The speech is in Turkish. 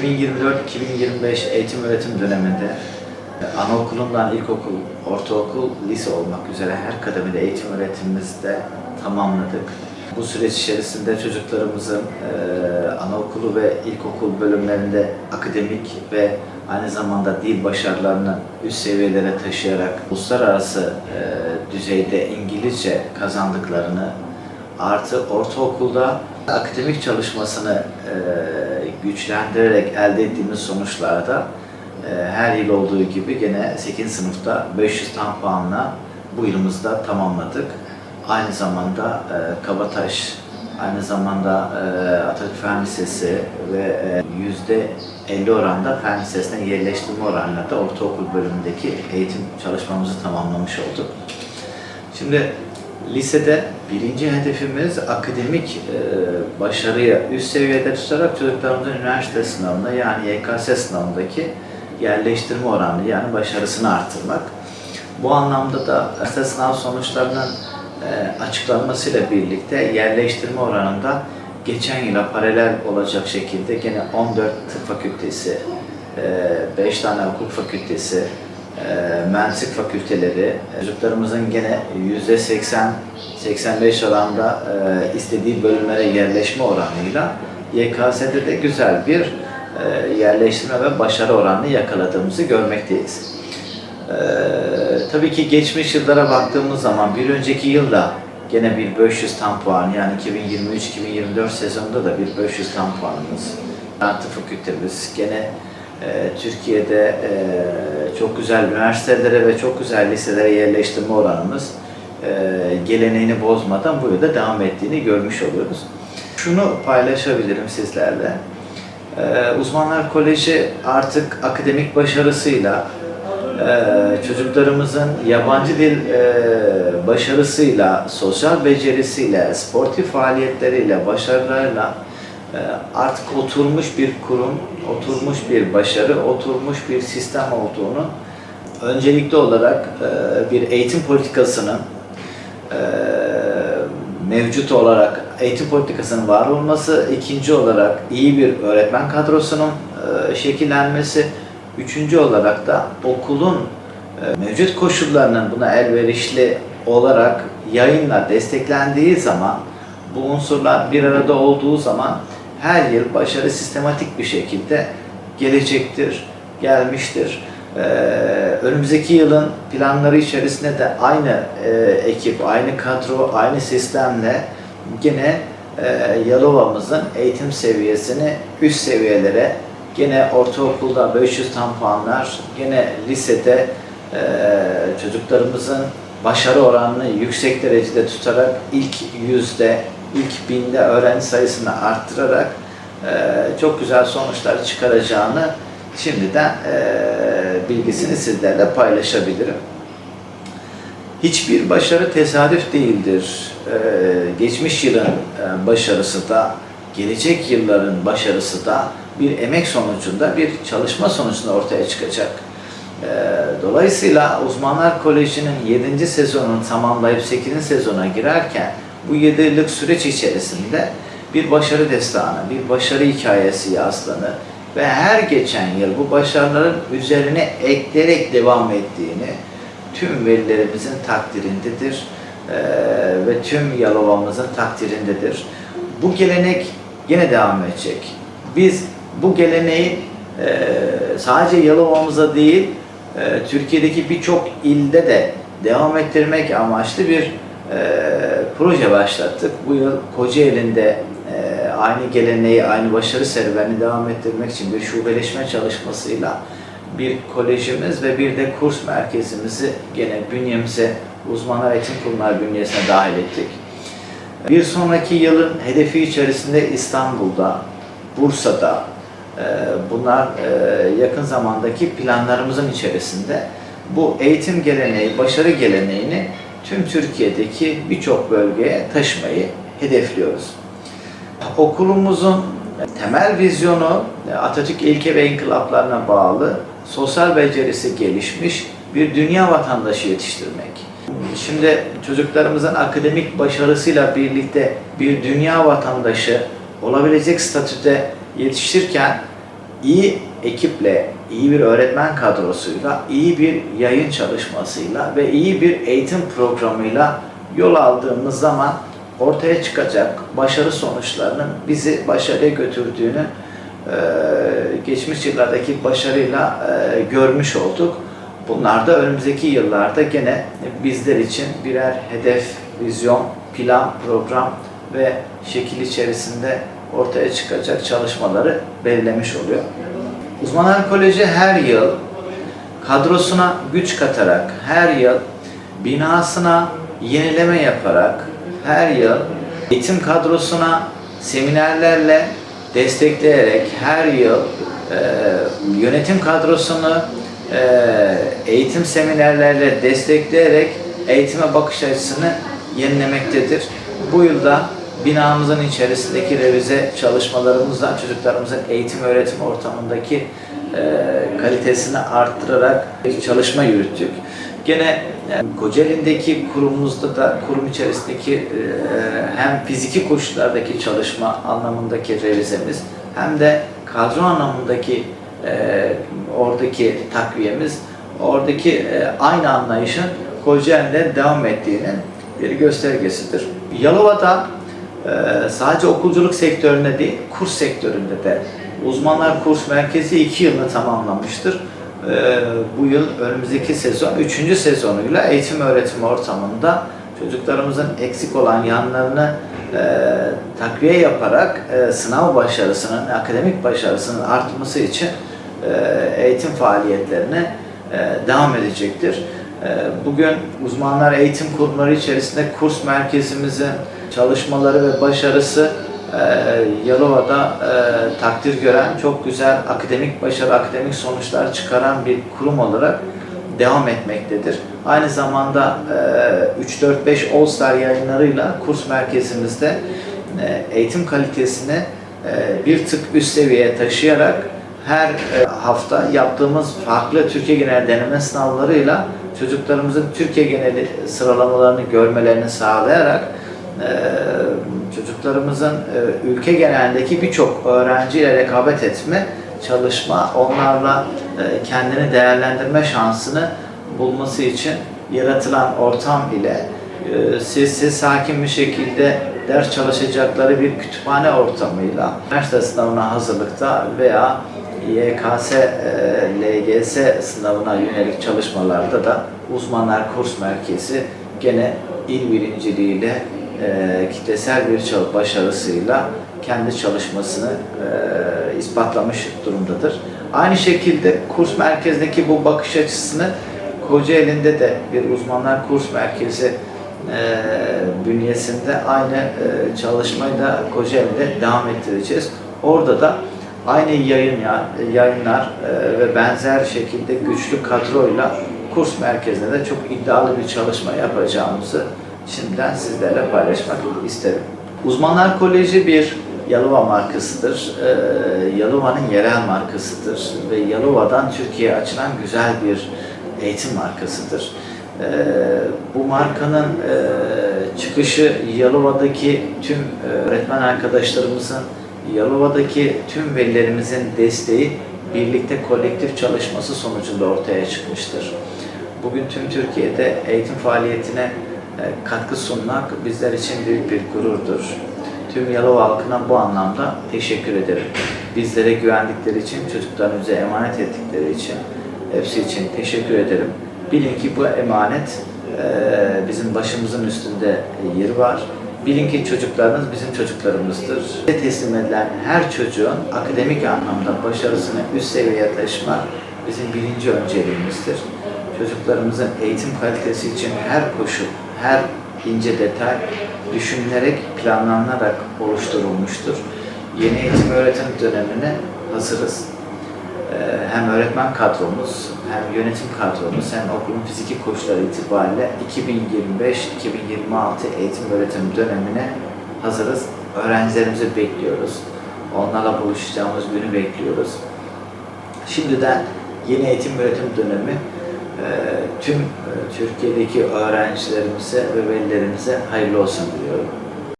2024-2025 eğitim öğretim döneminde e, anaokulundan ilkokul, ortaokul, lise olmak üzere her kademede eğitim öğretimimizde tamamladık. Bu süreç içerisinde çocuklarımızın e, anaokulu ve ilkokul bölümlerinde akademik ve aynı zamanda dil başarılarını üst seviyelere taşıyarak uluslararası e, düzeyde İngilizce kazandıklarını artı ortaokulda akademik çalışmasını e, güçlendirerek elde ettiğimiz sonuçlarda e, her yıl olduğu gibi gene 8. sınıfta 500 tam puanla bu yılımızda tamamladık. Aynı zamanda e, Kabataş, aynı zamanda e, Atatürk Fen Lisesi ve e, yüzde 50 oranda Fen Lisesi'ne yerleştirme oranıyla da ortaokul bölümündeki eğitim çalışmamızı tamamlamış olduk. Şimdi lisede birinci hedefimiz akademik e, başarıyı üst seviyede tutarak çocuklarımızın üniversite sınavında yani YKS sınavındaki yerleştirme oranını yani başarısını arttırmak. Bu anlamda da üniversite sınav sonuçlarının e, açıklanmasıyla birlikte yerleştirme oranında geçen yıla paralel olacak şekilde gene 14 tıp fakültesi, 5 tane hukuk fakültesi, e, mühendislik fakülteleri çocuklarımızın gene yüzde 80-85 oranda e, istediği bölümlere yerleşme oranıyla YKS'de de güzel bir e, yerleştirme ve başarı oranını yakaladığımızı görmekteyiz. E, tabii ki geçmiş yıllara baktığımız zaman bir önceki yılda gene bir 500 tam puan yani 2023-2024 sezonunda da bir 500 tam puanımız. Artı fakültemiz gene Türkiye'de e, çok güzel üniversitelere ve çok güzel liselere yerleştirme oranımız e, geleneğini bozmadan bu yılda devam ettiğini görmüş oluyoruz. Şunu paylaşabilirim sizlerle. E, Uzmanlar Koleji artık akademik başarısıyla çocuklarımızın yabancı dil başarısıyla, sosyal becerisiyle, sportif faaliyetleriyle, başarılarıyla e, artık oturmuş bir kurum, oturmuş bir başarı, oturmuş bir sistem olduğunu öncelikli olarak e, bir eğitim politikasının e, mevcut olarak eğitim politikasının var olması, ikinci olarak iyi bir öğretmen kadrosunun e, şekillenmesi, üçüncü olarak da okulun mevcut koşullarının buna elverişli olarak yayınla desteklendiği zaman bu unsurlar bir arada olduğu zaman her yıl başarı sistematik bir şekilde gelecektir, gelmiştir. Ee, önümüzdeki yılın planları içerisinde de aynı e, ekip, aynı kadro, aynı sistemle gene e, Yalova'mızın eğitim seviyesini üst seviyelere, gene ortaokulda 500 tam puanlar, gene lisede e, çocuklarımızın başarı oranını yüksek derecede tutarak ilk yüzde, ilk binde öğrenci sayısını arttırarak e, çok güzel sonuçlar çıkaracağını şimdiden e, bilgisini sizlerle paylaşabilirim. Hiçbir başarı tesadüf değildir. E, geçmiş yılın başarısı da, gelecek yılların başarısı da bir emek sonucunda, bir çalışma sonucunda ortaya çıkacak. Dolayısıyla Uzmanlar Koleji'nin 7. sezonunu tamamlayıp 8. sezona girerken bu 7 yıllık süreç içerisinde bir başarı destanı, bir başarı hikayesi yazdığını ve her geçen yıl bu başarıların üzerine ekleyerek devam ettiğini tüm velilerimizin takdirindedir eee, ve tüm Yalova'mızın takdirindedir. Bu gelenek yine devam edecek. Biz bu geleneği eee, sadece Yalova'mıza değil, eee, Türkiye'deki birçok ilde de devam ettirmek amaçlı bir proje başlattık. Bu yıl Kocaeli'nde eee, aynı geleneği, aynı başarı serüvenini devam ettirmek için bir şubeleşme çalışmasıyla bir kolejimiz ve bir de kurs merkezimizi gene bünyemize uzmanlar eğitim kurumları bünyesine dahil ettik. Bir sonraki yılın hedefi içerisinde İstanbul'da, Bursa'da, e, bunlar e, yakın zamandaki planlarımızın içerisinde bu eğitim geleneği, başarı geleneğini tüm Türkiye'deki birçok bölgeye taşımayı hedefliyoruz. Okulumuzun temel vizyonu Atatürk ilke ve inkılaplarına bağlı sosyal becerisi gelişmiş bir dünya vatandaşı yetiştirmek. Şimdi çocuklarımızın akademik başarısıyla birlikte bir dünya vatandaşı olabilecek statüde yetiştirirken iyi ekiple, iyi bir öğretmen kadrosuyla, iyi bir yayın çalışmasıyla ve iyi bir eğitim programıyla yol aldığımız zaman ortaya çıkacak başarı sonuçlarının bizi başarıya götürdüğünü e, geçmiş yıllardaki başarıyla e, görmüş olduk. Bunlar da önümüzdeki yıllarda gene bizler için birer hedef, vizyon, plan, program ve şekil içerisinde ortaya çıkacak çalışmaları belirlemiş oluyor. Uzmanlar Koleji her yıl kadrosuna güç katarak, her yıl binasına yenileme yaparak, her yıl eğitim kadrosuna seminerlerle destekleyerek, her yıl e, yönetim kadrosunu e, eğitim seminerlerle destekleyerek eğitime bakış açısını yenilemektedir. Bu yılda binamızın içerisindeki revize çalışmalarımızla çocuklarımızın eğitim öğretim ortamındaki e, kalitesini arttırarak bir çalışma yürüttük. Gene e, Kocaeli'ndeki kurumumuzda da kurum içerisindeki e, hem fiziki koşullardaki çalışma anlamındaki revizemiz hem de kadro anlamındaki oradaki takviyemiz oradaki aynı anlayışın Kocaeli'de devam ettiğinin bir göstergesidir. Yalova'da e, sadece okulculuk sektöründe değil, kurs sektöründe de uzmanlar kurs merkezi iki yılını tamamlamıştır. E, bu yıl önümüzdeki sezon, üçüncü sezonuyla eğitim öğretim ortamında çocuklarımızın eksik olan yanlarını e, takviye yaparak e, sınav başarısının, akademik başarısının artması için e, eğitim faaliyetlerine e, devam edecektir. E, Bugün uzmanlar eğitim kurumları içerisinde kurs merkezimizin çalışmaları ve başarısı e, Yalova'da e, takdir gören çok güzel akademik başarı, akademik sonuçlar çıkaran bir kurum olarak devam etmektedir. Aynı zamanda e, 3-4-5 All Star yayınlarıyla kurs merkezimizde e, eğitim kalitesini e, bir tık üst seviyeye taşıyarak her e, hafta yaptığımız farklı Türkiye genel deneme sınavlarıyla çocuklarımızın Türkiye geneli sıralamalarını görmelerini sağlayarak çocuklarımızın e, ülke genelindeki birçok öğrenciyle rekabet etme çalışma, onlarla e, kendini değerlendirme şansını bulması için yaratılan ortam ile e, sessiz, sakin bir şekilde ders çalışacakları bir kütüphane ortamıyla üniversite sınavına hazırlıkta veya YKS, LGS sınavına yönelik çalışmalarda da uzmanlar kurs merkezi gene il birinciliğiyle e, kitlesel bir başarısıyla kendi çalışmasını e, ispatlamış durumdadır. Aynı şekilde kurs merkezindeki bu bakış açısını Kocaeli'nde de bir uzmanlar kurs merkezi e, bünyesinde aynı e, çalışmayı da Kocaeli'de devam ettireceğiz. Orada da aynı yayın yayınlar e, ve benzer şekilde güçlü kadroyla kurs merkezinde de çok iddialı bir çalışma yapacağımızı şimdiden sizlerle paylaşmak isterim. Uzmanlar Koleji bir Yalova markasıdır. Ee, Yalova'nın yerel markasıdır ve Yalova'dan Türkiye'ye açılan güzel bir eğitim markasıdır. Ee, bu markanın e, çıkışı Yalova'daki tüm e, öğretmen arkadaşlarımızın, Yalova'daki tüm velilerimizin desteği birlikte kolektif çalışması sonucunda ortaya çıkmıştır. Bugün tüm Türkiye'de eğitim faaliyetine katkı sunmak bizler için büyük bir gururdur. Tüm Yalova halkına bu anlamda teşekkür ederim. Bizlere güvendikleri için, çocuklarımıza emanet ettikleri için, hepsi için teşekkür ederim. Bilin ki bu emanet e, bizim başımızın üstünde yeri var. Bilin ki çocuklarınız bizim çocuklarımızdır. Size teslim edilen her çocuğun akademik anlamda başarısını üst seviyeye taşımak bizim birinci önceliğimizdir. Çocuklarımızın eğitim kalitesi için her koşul, her ince detay düşünülerek, planlanarak oluşturulmuştur. Yeni eğitim öğretim dönemine hazırız. Ee, Hem öğretmen kadromuz, hem yönetim kadromuz, hem okulun fiziki koşulları itibariyle 2025-2026 eğitim öğretim dönemine hazırız. Öğrencilerimizi bekliyoruz. Onlarla buluşacağımız günü bekliyoruz. Şimdiden yeni eğitim öğretim dönemi tüm e, Türkiye'deki öğrencilerimize ve velilerimize hayırlı olsun diliyorum.